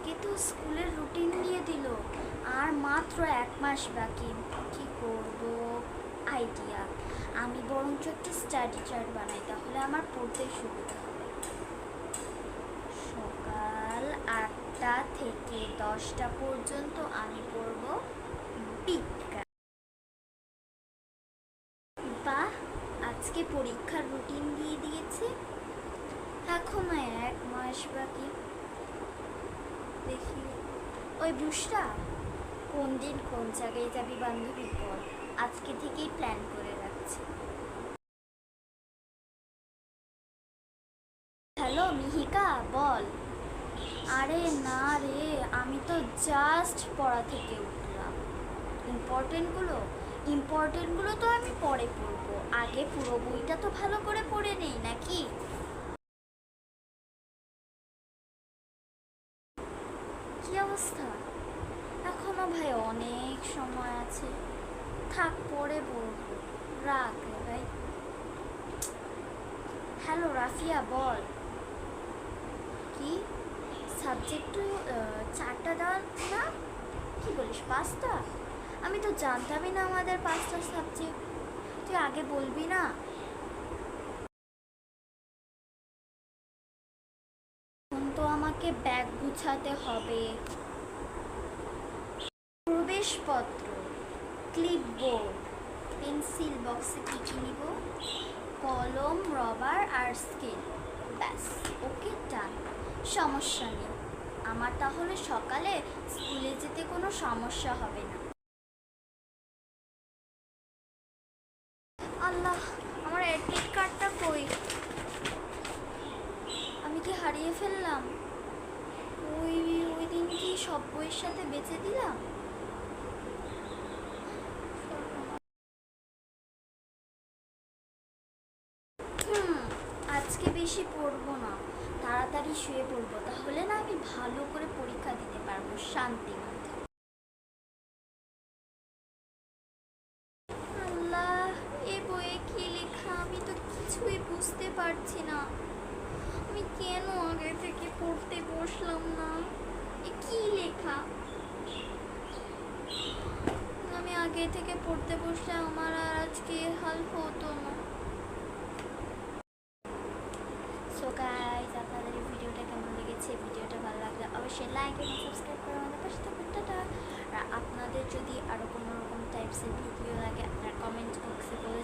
আজকে তো স্কুলের রুটিন দিয়ে দিল। আর মাত্র এক মাস বাকি। কি করব? আইডিয়া। আমি বরঞ্চ একটা স্টাডি চার্ট বানাই, তাহলে আমার পড়তে সুবিধা হবে। সকাল আটটা থেকে দশটা পর্যন্ত আমি পড়ব বিজ্ঞান। বাহ আজকে পরীক্ষার রুটিন দিয়ে দিয়েছে। এখনও এক মাস বাকি দেখি। ওই বুসরা কোন দিন কোন জায়গায় যাবি বান্ধবীর পর আজকে থেকেই প্ল্যান করে রাখছি। হ্যালো, মিহিকা, বল। আরে না রে, আমি তো জাস্ট পড়া থেকে উঠলাম। ইম্পর্টেন্টগুলো ইম্পর্টেন্টগুলো তো আমি পরে পড়ব। আগে পুরো বইটা তো ভালো করে পড়ে নেই নাকি? কি অবস্থা? এখনও ভাই অনেক সময় আছে। থাক, পরে পড়ব রাখ ভাই। হ্যালো, রাফিয়া, বল। কি? সাবজেক্ট চারটা দেওয়া না? কি বলিস, পাঁচটা? আমি তো জানতামই না আমাদের পাঁচটা সাবজেক্ট তুই আগে বলবি না? তো আমাকে ব্যাগ গুছাতে হবে। প্রবেশপত্র ক্লিপবোর্ড পেন্সিল বক্সে কী কী নিব, কলম রবার আর স্কেল ব্যাস, ওকে ডান সমস্যা নেই। আমার তাহলে সকালে স্কুলে যেতে কোনো সমস্যা হবে না আল্লাহ আমার অ্যাডমিট কার্ডটা কই আমি কি হারিয়ে ফেললাম। ওই ওই দিন কি সব বইয়ের সাথে বেঁচে দিলাম? আজকে বেশি পড়ব না। তাড়াতাড়ি শুয়ে পড়ব, তাহলে না আমি ভালো করে পরীক্ষা দিতে পারব শান্তি আল্লাহ, এ বইয়ে কি লেখা আমি তো কিছুই বুঝতে পারছি না। আমি কেন আগে থেকে পড়তে বসলাম না? এ কি লেখা? আমি আগে থেকে পড়তে বসলে আমার আর আজকে হাল হতো না। সো গাইজ আপনাদের ভিডিওটা কেমন লেগেছে? ভিডিওটা ভালো লাগলে অবশ্যই লাইক এবং সাবস্ক্রাইব করে আমাদের পাশে থাকুন আর আপনাদের যদি আরও কোনো রকম টাইপসের ভিডিও লাগে, আপনার কমেন্ট বক্সে বলে